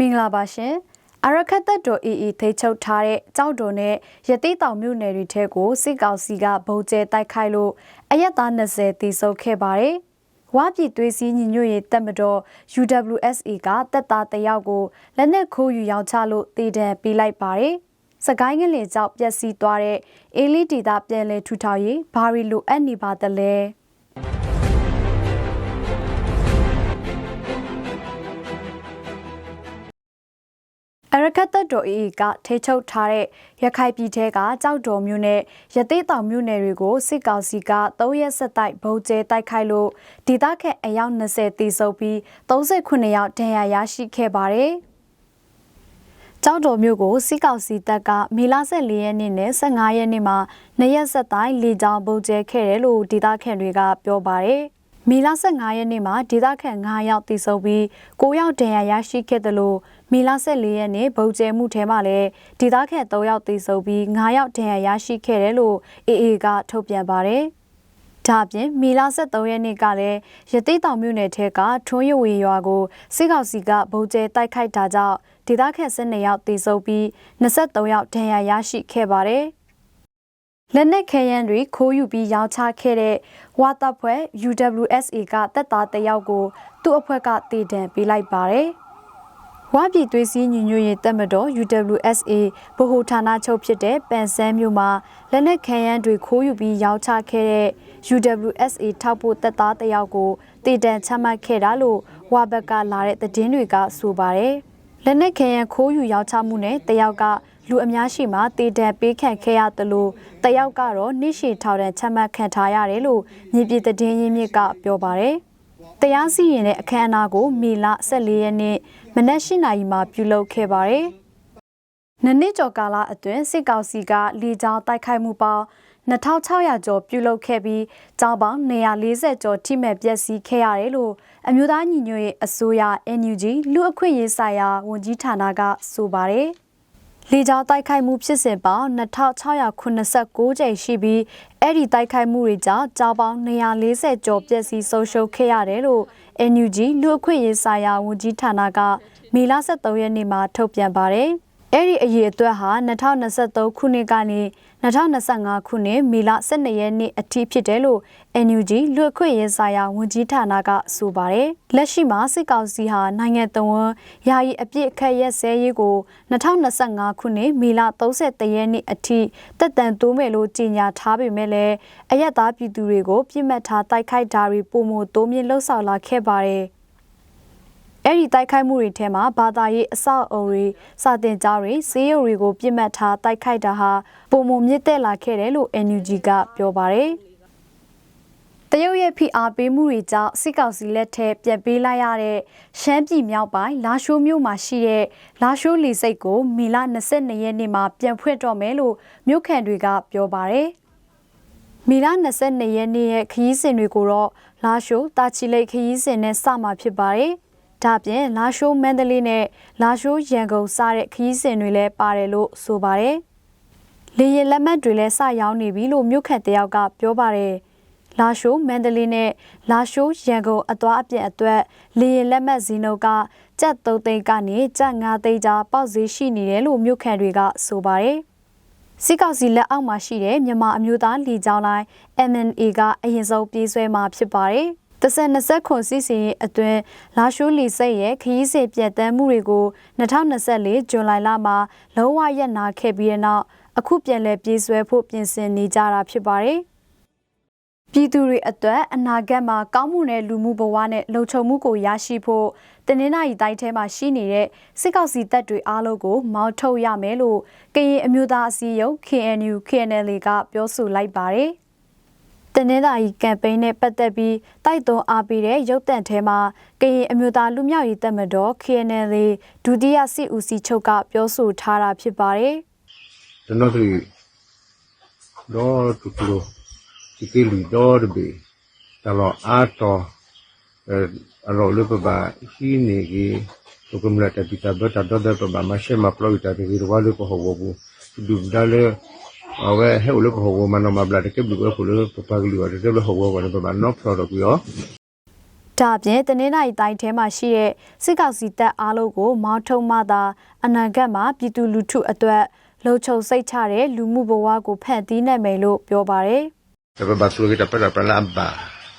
မင်္ဂလာပါရှင်အရခတ်သက်တော် AA ထိတ်ချုပ်ထားတဲ့ကြောက်တော်နဲ့ရတိတောင်မြို့နယ်တွေထဲကိုစစ်ကောင်စီကဗုံကျဲတိုက်ခိုက်လို့အရက်သား20တိစုပ်ခဲ့ပါတယ်။ဝါပြည်သွေးစည်းညီညွတ်ရေးတပ်မတော် UWSA ကတပ်သားတယောက်ကိုလက်နက်ခိုးယူရောင်းချလို့တည်တံပေးလိုက်ပါတယ်။စကိုင်းငလင်ကြောင့်ပျက်စီးသွားတဲ့အေလီတီတာပြန်လဲထူထောင်ရေးဘာရီလိုအပ်နေပါသလဲ။ အရကတ်တပ်တော်အေကထိချုပ်ထားတဲ့ရခိုင်ပြည်ထဲကကြောက်တော်မြို့နယ်ရသေးတောင်မြို့နယ်တွေကိုစစ်ကောင်စီက3ရက်ဆက်တိုက်ဗုံးကျဲတိုက်ခိုက်လို့ဒေသခံအယောက်20တိစုပ်ပြီး39ယောက်ဒဏ်ရာရရှိခဲ့ပါတယ်။ကြောက်တော်မြို့ကိုစစ်ကောင်စီတပ်ကမေလ14ရက်နေ့နဲ့15ရက်နေ့မှာနှစ်ရက်ဆက်တိုက်လေကြောင်းဗုံးကျဲခဲ့တယ်လို့ဒေသခံတွေကပြောပါတယ်။ မီလ15ရက်နေ့မှာဒေသခံ9ယောက်တိစုပ်ပြီး9ယောက်ဒဏ်ရာရရှိခဲ့တယ်လို့မီလ14ရက်နေ့ဗုံကျဲမှုထဲမှာလည်းဒေသခံ3ယောက်တိစုပ်ပြီး9ယောက်ဒဏ်ရာရရှိခဲ့တယ်လို့အေအေကထုတ်ပြန်ပါတယ်။ဒါပြင်မီလာ73ရက်နေ့ကလည်းရတိတောင်မြို့နယ်ထဲကထွန်းရဝေရွာကိုစစ်ကောင်စီကဗုံကျဲတိုက်ခိုက်တာကြောင့်ဒေသခံ12ယောက်တေဆုံးပြီး23ယောက်ဒဏ်ရာရရှိခဲ့ပါတယ်။ လက်နက်ခဲယမ်းတွေခိုးယူပြီးရောင်းချခဲ့တဲ့ဝါတပ်ဖွဲ့ UWSA ကတပ်သားတယောက်ကိုသူ့အဖွဲ့ကတည်တံပေးလိုက်ပါတယ်။ဝါပြည်သွေးစည်းညီညွတ်ရေးတပ်မတော် UWSA ဗဟိုဌာနချုပ်ဖြစ်တဲ့ပန်ဆန်းမြို့မှာလက်နက်ခဲယမ်းတွေခိုးယူပြီးရောင်းချခဲ့တဲ့ UWSA ထောက်ပို့တပ်သားတယောက်ကိုတည်တံချမှတ်ခဲ့တာလို့ဝါဘက်ကလာတဲ့သတင်းတွေကဆိုပါတယ်။လက်နက်ခဲယမ်းခိုးယူရောင်းချမှုနဲ့တယောက်က လူအများရှိမှတည်တံပေးခံခဲ့ရသလိုတယောက်ကတော့နှိရှိထောင်တန်းချမှတ်ခံထားရတယ်လို့မြေပြည်တည်င်းရင်းမြစ်ကပြောပါတယ်။တရားစီရင်တဲ့အခမ်းအနားကိုမေလ14ရက်နေ့မနက်၈နာရီမှာပြုလုပ်ခဲ့ပါတယ်။နနစ်ကျော်ကာလအတွင်းစစ်ကောင်စီကလေကြောင်းတိုက်ခိုက်မှုပေါင်း2600ကျော်ပြုလုပ်ခဲ့ပြီးကျောင်းပေါင်း140ကျော်ထိမဲ့ပျက်စီးခဲ့ရတယ်လို့အမျိုးသားညီညွတ်ရေးအစိုးရ NUG လူအခွင့်ရေးဆိုင်ရာဝန်ကြီးဌာနကဆိုပါတယ်။ လေကြောင်းတိုက်ခိုက်မှုဖြစ်စဉ်ပေါင်း2689ကြိမ်ရှိပြီးအဲ့ဒီတိုက်ခိုက်မှုတွေကြောင့်ကြောင်းပေါင်း240ကျော်ပျက်စီးဆုံးရှုံးခဲ့ရတယ်လို့ NUG လူအခွင့်ရေးဆိုင်ရာဝန်ကြီးဌာနကမေလ23ရက်နေ့မှာထုတ်ပြန်ပါတယ်။ အဲ့ဒီအရေးအတွက်ဟာ2023ခုနှစ်ကနေ2025ခုနှစ်မေလ12ရက်နေ့အထိဖြစ်တယ်လို့ NUG လူ့အခွင့်အရေးဆိုင်ရာဝန်ကြီးဌာနကဆိုပါတယ်။လက်ရှိမှာစစ်ကောင်စီဟာနိုင်ငံတော်ဝန်ယာယီအပြစ်အခက်ရက်စဲရေးကို2025ခုနှစ်မေလ31ရက်နေ့အထိတက်တန်တိုးမယ်လို့ကြေညာထားပေမဲ့လည်းအယက်သားပြည်သူတွေကို ပြစ်မှတ်ထားတိုက်ခိုက်တာတွေပုံမှုတိုးမြင့်လှုပ်ဆောင်လာခဲ့ပါတယ်။ အဲ့ဒီတိုက်ခိုက်မှုတွေထဲမှာဘာသာရေးအဆောက်အုံတွေစာတင်ကြားတွေစေးရုံတွေကိုပြစ်မှတ်ထားတိုက်ခိုက်တာဟာပုံမမြင့်တက်လာခဲ့တယ်လို့ NUG ကပြောပါတယ်။တရုတ်ရဲ့ဖိအားပေးမှုတွေကြောင့်စစ်ကောင်စီလက်ထက်ပြက်ပေးလိုက်ရတဲ့ရှမ်းပြည်မြောက်ပိုင်းလာရှိုးမြို့မှာရှိတဲ့လာရှိုးလီစိတ်ကိုမီလ22ရက်နေ့မှာပြန်ဖွင့်တော့မယ်လို့မြို့ခံတွေကပြောပါတယ်။မီလ22ရက်နေ့ရဲ့ခရီးစဉ်တွေကိုတော့လာရှိုးတာချီလိတ်ခရီးစဉ်နဲ့စမှာဖြစ်ပါတယ်။ ဒါပြင်လာရှိုးမန္တလေးနဲ့လာရှိုးရန်ကုန်စတဲ့ခရီးစဉ်တွေလည်းပါတယ်လို့ဆိုပါတယ်။လေရင်လက်မှတ်တွေလည်းစရောက်နေပြီလို့မြို့ခတ်တယောက်ကပြောပါတယ်။လာရှိုးမန္တလေးနဲ့လာရှိုးရန်ကုန်အသွားအပြည့်အတွက်လေရင်လက်မှတ်ဇီနုတ်ကကြက်3သိန်းကနေကြက်5သိန်းကြားပေါက်ဈေးရှိနေတယ်လို့မြို့ခံတွေကဆိုပါတယ်။စစ်ကောင်စီလက်အောက်မှာရှိတဲ့မြန်မာအမျိုးသားလီကြောင်းလိုင်း MNA ကအရင်ဆုံးပြေးဆွဲမှာဖြစ်ပါတယ်။ တဆန်20ခွန်စီစီအတွင်းလာရှိုးလီစိတ်ရဲ့ခရီးစေပြတ်တမ်းမှုတွေကို2024ဇွန်လလမှာလုံးဝရပ်နာခဲ့ပြီးတဲ့နောက်အခုပြန်လည်ပြေးဆွဲဖို့ပြင်ဆင်နေကြတာဖြစ်ပါတယ်။ပြည်သူတွေအတွက်အနာဂတ်မှာကောင်းမှုနဲ့လူမှုဘဝနဲ့လုံခြုံမှုကိုရရှိဖို့တနင်္လာရီတိုင်းထဲမှာရှိနေတဲ့စစ်ကောက်စီတပ်တွေအားလုံးကိုမောင်းထုတ်ရမယ်လို့ကရင်အမျိုးသားအစည်းအရုံး KNU KNL ကပြောဆိုလိုက်ပါတယ်။ တနင်္သာရီကမ်ပိန်းနဲ့ပတ်သက်ပြီးတိုက်တွန်းအားပေးတဲ့ရုပ်သံထဲမှာကရင်အမျိုးသားလူမျိုးရေးတပ်မတော် KNL ဒုတိယစစ်ဦးစီးချုပ်ကပြောဆိုထားတာဖြစ်ပါတယ်။ကျွန်တော်တို့တော့တူတူဒီကိလီတော့ဘေတလောအားတော့အရောလပပါရှိနေကြီးဘုကမလာတပိတာဘတ်တော့တဲ့ပပါမရှိမပလို့တာဒီရဝါလို့ကိုဟောဘူးဒူဒါလေ အဝဲဟဲ့လို့ဟောဝမနမဘလာတကဘလူကိုဖလို့ပပကလူရတဲ့လို့ဟောဝကနေပမာနော့ဖရော်တော့ပြောဒါအပြင်တနင်္လာရီတိုင်းထဲမှာရှိတဲ့စစ်ကောင်စီတပ်အားလုံးကိုမောင်းထုံမှသာအနာဂတ်မှာပြည်သူလူထုအတွက်လုံခြုံစိတ်ချတဲ့လူမှုဘဝကိုဖန်တီးနိုင်မယ်လို့ပြောပါတယ် Dapat batu lagi dapat dapat lamba.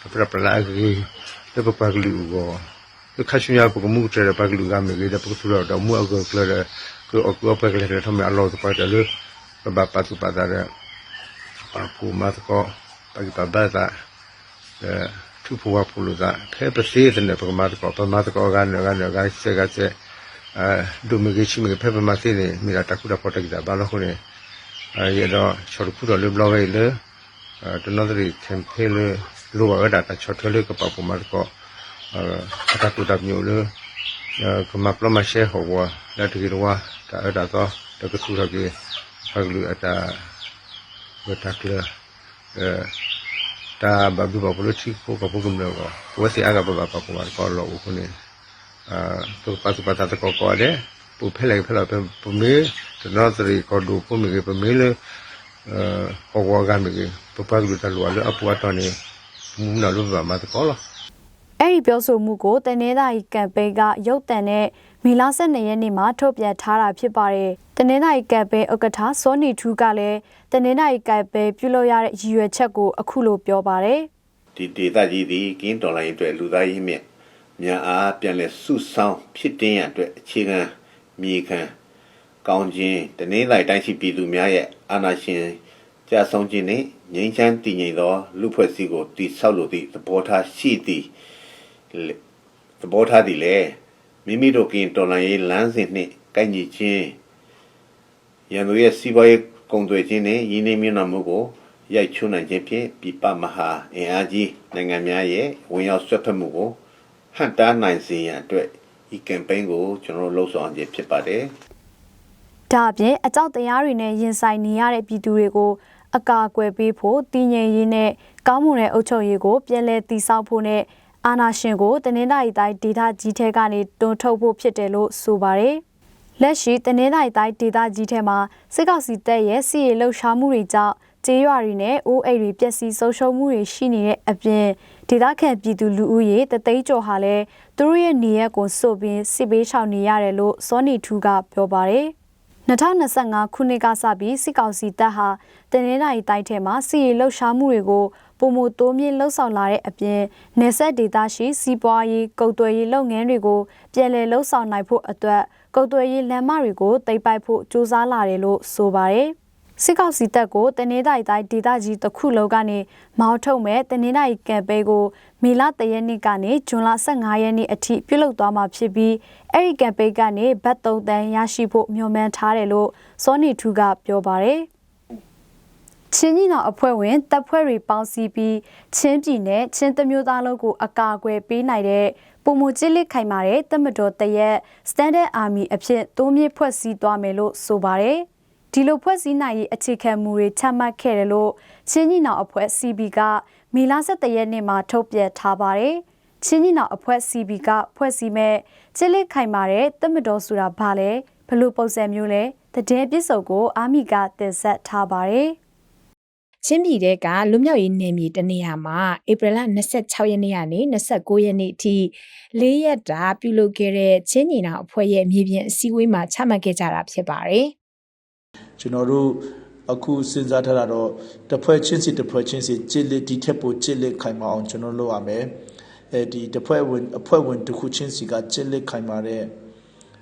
Dapat dapat lagi. Dapat paglu go. Itu kasihnya apa kamu cerita paglu kami kita dapat sudah dah mu aku kelar ke aku apa kelar kami Allah tu pada lu. Bapa tu pada ada. Aku mat ko pagi pada tak. Eh tu puwa pulu tak. Phe bersih sendiri pagi mat ko pagi mat ko kan kan kan se kan se. Eh dulu mungkin cuma phe mat ni mira takut dapat kita balah ni. Eh ya dah cakap pura lu belah le. အဲတနည်းတည်းသင်ဖေးလေလိုရတာချော်ထလေကပပမတ်ကိုအဲအတတူတပ်မျိုးလေအဲကမပလမရှဲဟောဝလက်တီရောတာအတာတော့တကဆူရကေဖဂလူအတာဝတ်တက်လေအဲတာဘဘဘပလချိကိုကပုကမလောဝစီအကဘဘပ ပမတ်ကောလောခုနေအဲသူပတ်စပတ်တာကောကောတဲ့ပူဖဲလိုက်ဖဲလိုက်ပမေတနည်းတည်းကောဒူပမေပမေလေဟောဝါကမ်းကြီးပပကလူတလူအလအပူအတော်နေမူနာလူပါမတ်ကောလားအဲ့ဒီပြောဆိုမှုကိုတနင်္သာရီကမ်ပိန်းကရုပ်တံနဲ့ မီလာ12ရက်နေ့မှာထုတ်ပြန်ထားတာဖြစ်ပါတယ်။တနင်္သာရီကမ်ပိန်းဥက္ကဋ္ဌစောနီထူးကလည်းတနင်္သာရီကမ်ပိန်းပြုလုပ်ရတဲ့ရည်ရွယ်ချက်ကိုအခုလိုပြောပါတယ်ဒီဒေသကြီးသည်ကင်းတော်လိုင်းအတွက်လူသားရေးမြင့်မြန်အားပြန်လည်စုဆောင်းဖြစ်တင်ရအတွက်အခြေခံမြေခံကောင်းခြင်းတနင်္လာရီတိုင်းရှိပြည်သူများရဲ့အာဏာရှင်ကြာဆုံးခြင်းနှင့်ငြိမ်းချမ်းတည်ငြိမ်သောလူဖွဲ့စည်းကိုတည်ဆောက်လိုသည့်သဘောထားရှိသည်လေသဘောထားသည်လေ မိမိတို့ကင်းတော်လိုင်းရေးလမ်းစဉ်နှင့်ကိုက်ညီခြင်းရန်သူရဲ့စီးပွားရေးကုန်သွယ်ခြင်းနှင့်ရင်းနှီးမြှုပ်နှံမှုကိုရိုက်ချွန်းနိုင်ခြင်းဖြင့်ပြပမဟာအင်အားကြီးနိုင်ငံများရဲ့ဝင်ရောက်ဆွတ်ဖက်မှုကိုဟန်တားနိုင်စေရန်အတွက်ဒီကမ်ပိန်းကိုကျွန်တော်တို့လှုပ်ဆောင်ခြင်းဖြစ်ပါတယ်။ဒါအပြင်အကြောက်တရားတွေနဲ့ရင်ဆိုင်နေရတဲ့ပြည်သူတွေကိုအကာအကွယ်ပေးဖို့တည်ငြိမ်ရေးနဲ့ကောင်းမွန်တဲ့အုပ်ချုပ်ရေးကိုပြန်လည်တည်ဆောက်ဖို့နဲ့ အာဏာရှင်ကိုတနင်္သာရီတိုင်းဒေသကြီးထဲကနေတွန်းထုတ်ဖို့ဖြစ်တယ်လို့ဆိုပါတယ်။လက်ရှိတနင်္သာရီတိုင်းဒေသကြီးထဲမှာစစ်ကောင်စီတပ်ရဲ့စီရေးလှုပ်ရှားမှုတွေကြောင့်ကျေးရွာတွေနဲ့အိုးအိမ်တွေပျက်စီးဆုံးရှုံးမှုတွေရှိနေတဲ့အပြင်ဒေသခံပြည်သူလူဦးရေတသိန်းကျော်ဟာလည်းသူတို့ရဲ့နေရက်ကိုစုပ်ပြီးစစ်ပေးရှောင်နေရတယ်လို့စောနီထူးကပြောပါတယ်။ 2025ခုနှစ်ကစပြီးစစ်ကောင်စီတပ်ဟာတနင်္လာရီတိုင်းထဲမှာစီရီလှုပ်ရှားမှုတွေကိုပုံမတိုးမြင့်လှုပ်ဆောင်လာတဲ့အပြင်နေဆက်ဒေသရှိစီးပွားရေးကုန်သွယ်ရေးလုပ်ငန်းတွေကိုပြည်လည်လှုပ်ဆောင်နိုင်ဖို့အတွက်ကုန်သွယ်ရေးလမ်းမတွေကိုတိတ်ပိုက်ဖို့ကြိုးစားလာတယ်လို့ဆိုပါတယ်။ စစ်ကောင်စီတပ်ကိုတနင်္သာရီတိုင်းဒေသကြီးတစ်ခုလုံးကနေမောင်းထုတ်မဲ့တနင်္သာရီကမ်ပိန်းကိုမေလ3ရက်နေ့ကနေဇွန်လ15ရက်နေ့အထိပြုလုပ်သွားမှာဖြစ်ပြီးအဲ့ဒီကမ်ပိန်းကနေဘတ်3တန်းရရှိဖို့မျှော်မှန်းထားတယ်လို့စောနီထူးကပြောပါတယ်။ချင်းကြီးနောင်အဖွဲ့ဝင်တပ်ဖွဲ့တွေပေါင်းစည်းပြီးချင်းပြည်နယ်ချင်းတမျိုးသားလုံးကိုအကာအကွယ်ပေးနိုင်တဲ့ပုံမကျစ်လစ်ခိုင်မာတဲ့တမတော်တရက် Standard Army အဖြစ်တိုးမြင့်ဖွဲ့စည်းသွားမယ်လို့ဆိုပါတယ်။ ဒီလိုဖွဲ့စည်းနိုင်ရေးအခြေခံမူတွေချမှတ်ခဲ့တယ်လို့ချင်းကြီးနောင်အဖွဲ့ CB ကမေလ17ရက်နေ့မှာထုတ်ပြန်ထားပါတယ်။ချင်းကြီးနောင်အဖွဲ့ CB ကဖွဲ့စည်းမဲ့ကျစ်လစ်ခိုင်မာတဲ့တမတော်ဆိုတာဘာလဲဘလို့ပုံစံမျိုးလဲတည်င်းပြစ်စုံကိုအာမီကတင်ဆက်ထားပါတယ်။ချင်းပြည်တဲ့ကလွတ်မြောက်ရေးနယ်မြေတနေရာမှာဧပြီလ26ရက်နေ့ကနေ29ရက်နေ့အထိ၄ရက်တာပြုလုပ်ခဲ့တဲ့ချင်းညီနောင်အဖွဲ့ရဲ့မြေပြင်အစည်းအဝေးမှာချမှတ်ခဲ့ကြတာဖြစ်ပါတယ် ကျွန်တော်တို့အခုစဉ်းစားထားတာတော့တစ်ဖွဲ့ချင်းစီတစ်ဖွဲ့ချင်းစီကြစ်လက်ဒီထက်ပိုကြစ်လက်ခိုင်မာအောင်ကျွန်တော်လုပ်ရမယ်အဲဒီတစ်ဖွဲ့ဝင်အဖွဲ့ဝင်တစ်ခုချင်းစီကကြစ်လက်ခိုင်မာတဲ့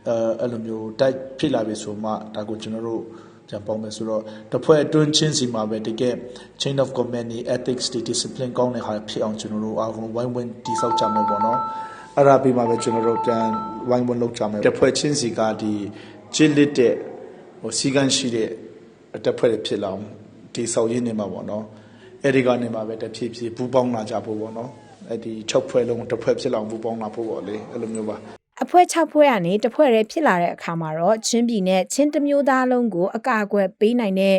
အဲအဲ့လိုမျိုးတိုက်ဖြစ်လာပြီဆိုမှဒါကိုကျွန်တော်တို့ပြန်ပေါင်းမယ်ဆိုတော့တစ်ဖွဲ့အတွင်းချင်းစီမှာပဲတကယ် chain of command နဲ့ ethics တွေ discipline ကောင်းတဲ့ဟာဖြစ်အောင်ကျွန်တော်တို့အားလုံးဝိုင်းဝန်းတည်ဆောက်ကြမယ်ပေါ့နော်အဲ့ဒါပြီးမှပဲကျွန်တော်တို့ပြန်ဝိုင်းဝန်းလုပ်ကြမယ်တစ်ဖွဲ့ချင်းစီကဒီကြစ်လက်တဲ့ ဟိုစီကန်းရှိတဲ့တက်ဖွဲ့တွေဖြစ်လာအောင်ဒီဆောက်ရင်းနေမှာပေါ့နော်အဲ့ဒီကနေမှာပဲတဖြည်းဖြည်းပူပေါင်းလာကြဖို့ပေါ့နော်အဲ့ဒီ6ဖွဲ့လုံးတစ်ဖွဲ့ဖြစ်လာအောင်ပူပေါင်းလာဖို့ပေါ့လေအဲ့လိုမျိုးပါအဖွဲ့6ဖွဲ့ကနေတစ်ဖွဲ့ရဲဖြစ်လာတဲ့အခါမှာတော့ချင်းပြည်နဲ့ချင်းတစ်မျိုးသားလုံးကိုအကာအကွယ်ပေးနိုင်တဲ့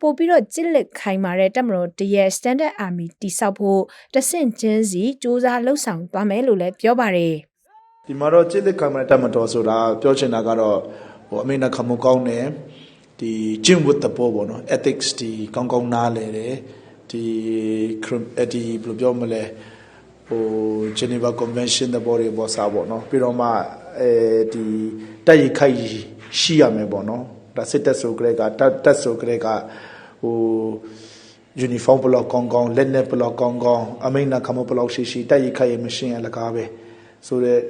ပို့ပြီးတော့ကြစ်လက်ခိုင်မာတဲ့တပ်မတော်တရဲ့ Standard Army တိစောက်ဖို့တဆင့်ချင်းစီစူးစမ်းလှုပ်ဆောင်သွားမယ်လို့လည်းပြောပါတယ်ဒီမှာတော့จิตလက်ခံမဲ့တတ်မတော်ဆိုတာပြောချင်တာကတော့ ဟိုအမေနာခမကောင်းတယ်ဒီကျင့်ဝတ်တဘောပေါ့နော် ethics ဒီကောင်းကောင်းနားလဲတယ်ဒီ crim- အဲ့ဒီဘယ်လိုပြောမလဲဟို Geneva Convention သဘောတွေပေါ်စားပေါ့နော်ပြီးတော့မှအဲဒီတိုက်ရိုက်ခိုက်ရှိရမယ်ပေါ့နော်ဒါစစ်တပ်ဆိုကြတဲ့ကတပ်တပ်ဆိုကြတဲ့ကဟို uniform ဘလော့ကောင်းကောင်းလက်နက်ဘလော့ကောင်းကောင်းအမိန်နာခမဘလော့ရှိရှိတိုက်ရိုက်ခိုက်ရမရှင်းရလကားပဲ ဆိုတော့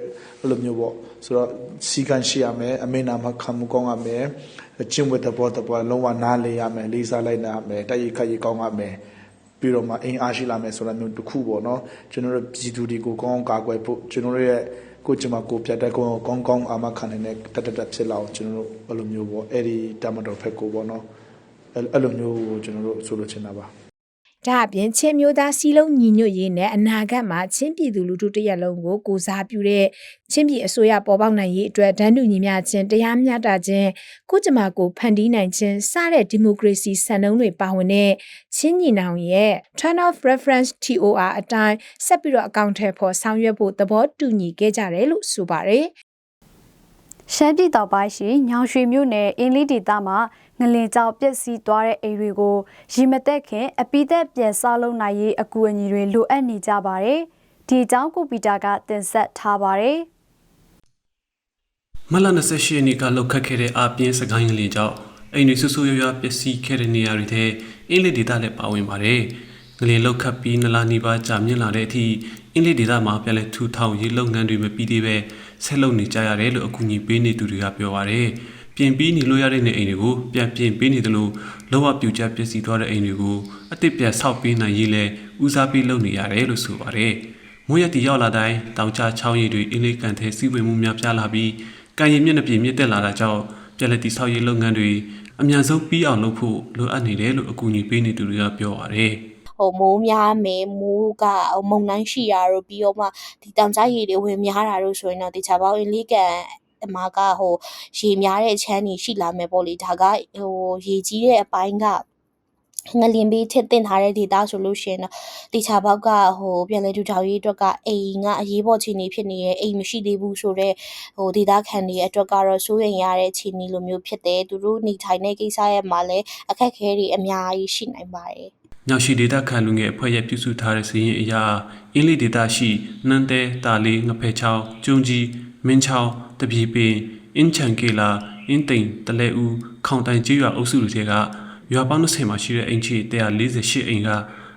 အဲ့လိုမျိုးပေါ့ဆိုတော့စီကန်ရှိရမယ်အမိန်နာမခမှုကောင်းရမယ်ကျင့်ဝတ်တဘောတဘောလုံးဝနားလေရမယ်လေးစားလိုက်နာရမယ်တိုက်ရိုက်ခိုက်ရကောင်းရမယ်ပြီးတော့မှအင်အားရှိလာမယ်ဆိုတာမျိုးတစ်ခုပေါ့နော်ကျွန်တော်တို့ပြည်သူတွေကိုကောင်းကောင်းကာကွယ်ဖို့ကျွန်တော်တို့ရဲ့ကိုယ်ကျမကိုယ်ပြတ်တဲ့ကောင်းကောင်းကောင်းအာမခံနေတဲ့တတ်တတ်ဖြစ်လာအောင်ကျွန်တော်တို့အဲ့လိုမျိုးပေါ့အဲ့ဒီတမတော်ဖက်ကိုပေါ့နော်အဲ့အဲ့လိုမျိုးကိုကျွန်တော်တို့ဆိုလိုချင်တာပါ ဒါအပြင်ချင်းမျိုးသားစီလုံးညီညွတ်ရေးနဲ့အနာဂတ်မှာချင်းပြည်သူလူထုတရက်လုံးကိုကိုစားပြုတဲ့ချင်းပြည်အစိုးရပေါ်ပေါက်နိုင်ရေးအတွက်ဒန်းတူညီမျှခြင်းတရားမျှတခြင်းကိုကြမ္မာကိုဖန်တီးနိုင်ခြင်းစတဲ့ဒီမိုကရေစီစံနှုန်းတွေပါဝင်တဲ့ချင်းညီနောင်ရဲ့ Turn of Reference TOR အတိုင်းဆက်ပြီးတော့အကောင့်ထဲပေါ်ဆောင်ရွက်ဖို့သဘောတူညီခဲ့ကြတယ်လို့ဆိုပါတယ်ရှမ်းပြည်တောင်ပိုင်းရှိညောင်ရွှေမြို့နယ်အင်းလေးဒေသမှာ ငလင်ကြောင်ပျက်စီးသွားတဲ့အိမ်တွေကိုရီမသက်ခင်အပိသက်ပြန်ဆောက်လုပ်နိုင်ရေးအကူအညီတွေလိုအပ်နေကြပါတယ်။ဒီအကြောင်းကိုပီတာကတင်ဆက်ထားပါတယ်။မလ28ရက်နေ့ကလောက်ခတ်ခဲ့တဲ့အာပြင်းစကိုင်းကလေးကြောင့်အိမ်တွေဆူဆူရွရွပျက်စီးခဲ့တဲ့နေရာတွေထဲအင်းလေးဒေသလည်းပါဝင်ပါတယ်။ငလင်လောက်ခတ်ပြီးနလာနီပါကြာမြင့်လာတဲ့အထိအင်းလေးဒေသမှာပြန်လည်ထူထောင်ရေးလုပ်ငန်းတွေမပြီးသေးပဲဆက်လုပ်နေကြရတယ်လို့အကူအညီပေးနေသူတွေကပြောပါတယ်။ ပြင်ပြီးနေလို့ရတဲ့နေအိမ်တွေကိုပြန်ပြင်ပေးနေတယ်လို့လောကပြူကျပျက်စီးသွားတဲ့အိမ်တွေကိုအစ်စ်ပြန်ဆောက်ပေးနိုင်ရေးလဲဦးစားပေးလုပ်နေရတယ်လို့ဆိုပါတယ်။မိုးရတီရောက်လာတိုင်းတောင်ကျချောင်းရည်တွေအင်းလေးကန်ထဲစီးဝင်မှုများပြားလာပြီးကံရည်မျက်နှာပြင်မြင့်တက်လာတာကြောင့်ပြည်လက်တီဆောက်ရေးလုပ်ငန်းတွေအများဆုံးပြီးအောင်လုပ်ဖို့လိုအပ်နေတယ်လို့အကူအညီပေးနေသူတွေကပြောပါတယ်။ဟိုမိုးများမယ်မိုးကဟိုမုန်တိုင်းရှိတာတို့ပြီးတော့မှဒီတောင်ကြားရေတွေဝင်များတာတို့ဆိုရင်တော့တခြားပေါင်းအင်းလေးကန်အ မှာကဟိုရေများတဲ့ချမ်းကြီးရှိလာမယ်ပေါ့လေဒါကဟိုရေကြီးတဲ့အပိုင်းကငလင်ပေးထစ်တင်ထားတဲ့ဒေတာဆိုလို့ရှိရင်တော့တေချာဘောက်ကဟိုပြန်လဲထူထောင်ရေးအတွက်ကအိမ်ကအရေးပေါ်ခြေနေဖြစ်နေရဲ့အိမ်မရှိသေးဘူးဆိုတော့ဟိုဒေတာခံတွေအတွက်ကတော့စိုးရိမ်ရတဲ့ခြေနေလိုမျိုးဖြစ်တယ်သူတို့နေထိုင်တဲ့ကိစ္စရဲ့မှာလည်းအခက်အခဲတွေအများကြီးရှိနိုင်ပါတယ်ညောင်ရှိဒေတာခံလူငယ်အဖွဲ့ရဲ့ပြုစုထားတဲ့စီးရင်အရာအင်းလေးဒေတာရှိနန်းတဲတာလေးငဖဲချောင်းကျုံကြီး မင်းချောင်းတပြေပင်အင်းချန်ကေလာအင်းတိန်တလဲဦးခေါင်တိုင်ကျေးရွာအုပ်စုတွေကရွာပေါင်း20မှာရှိတဲ့အိမ်ချီ148အိမ်က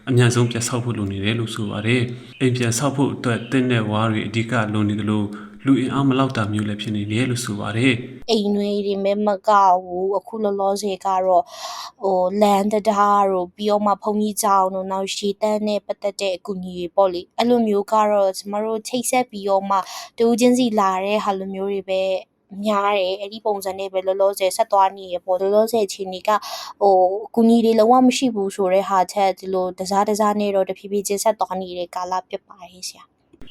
အများဆုံးပြတ်ဆောက်ဖို့လိုနေတယ်လို့ဆိုပါတယ်။အိမ်ပြန်ဆောက်ဖို့အတွက်တင်းတဲ့ဝါးတွေအဓိကလိုနေတယ်လို့ လူအင်အားမလောက်တာမျိုးလည်းဖြစ်နေတယ်လို့ဆိုပါတယ်။အိမ်တွေတွေမဲမကဘူးအခုလောလောဆယ်ကတော့ဟိုလန်တဒါတို့ပြီးတော့မှဘုံကြီးကြောင်တို့နောက်ရှေတန်းနဲ့ပတ်သက်တဲ့အကူအညီတွေပေါ့လေအဲ့လိုမျိုးကတော့ကျမတို့ချိတ်ဆက်ပြီးတော့မှတူချင်းစီလာတဲ့ဟာလိုမျိုးတွေပဲများတယ်အဲ့ဒီပုံစံနဲ့ပဲလောလောဆယ်ဆက်သွားနေရပေါ့လောလောဆယ်ချိန်တွေကဟိုအကူအညီတွေလုံးဝမရှိဘူးဆိုတဲ့ဟာချက်ဒီလိုတစားတစားနဲ့တော့တဖြည်းဖြည်းချင်းဆက်သွားနေတဲ့ကာလဖြစ်ပါရဲ့ဆရာ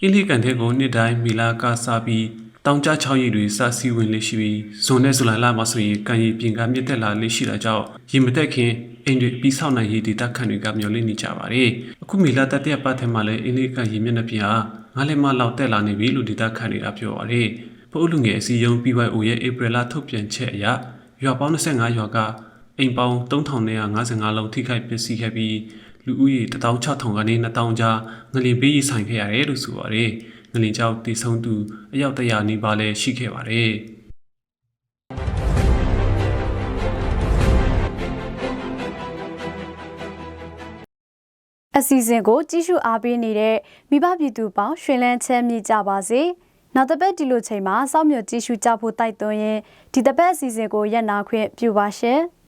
အင်းလီကန်တဲ့ကိုနှစ်တိုင်းမီလာကစားပြီးတောင်ကျချောင်းရည်တွေစစီဝင်လေးရှိပြီးဇွန်နဲ့ဇူလိုင်လမှာဆိုရင်ကန်ရည်ပြင်ကမြင့်တက်လာလေးရှိတာကြောင့်ရေမတက်ခင်အိမ်တွေပြီးဆောက်နိုင်ရေးဒေတာခန့်တွေကမျှော်လင့်နေကြပါတယ်အခုမီလာတတရပတ်ထဲမှာလည်းအင်းလီကန်ရည်မျက်နှာပြင်ဟာငါးလက်မလောက်တက်လာနေပြီလို့ဒေတာခန့်တွေကပြောပါတယ်ပို့လူငယ်အစည်းအရုံး PYO ရဲ့ဧပြီလထုတ်ပြန်ချက်အရရွာပေါင်း25ရွာကအိမ်ပေါင်း3955လုံးထိခိုက်ပျက်စီးခဲ့ပြီး လူဦးရေ16000ကနေ2000ကြားငလင်ပေးရဆိုင်ခဲ့ရတယ်လို့ဆိုပါတယ်။ငလင်ကြောင့်တည်ဆုံသူအယောက်တရာနီးပါးလည်းရှိခဲ့ပါတယ်။အစီအစဉ်ကိုကြည့်ရှုအားပေးနေတဲ့မိဘပြည်သူပေါင်းရွှင်လန်းချမ်းမြေ့ကြပါစေ။နောက်တစ်ပတ်ဒီလိုချိန်မှာစောင့်မျှော်ကြည့်ရှုကြဖို့တိုက်တွန်းရင်ဒီတစ်ပတ်အစီအစဉ်ကိုရက်နာခွင့်ပြုပါရှင်။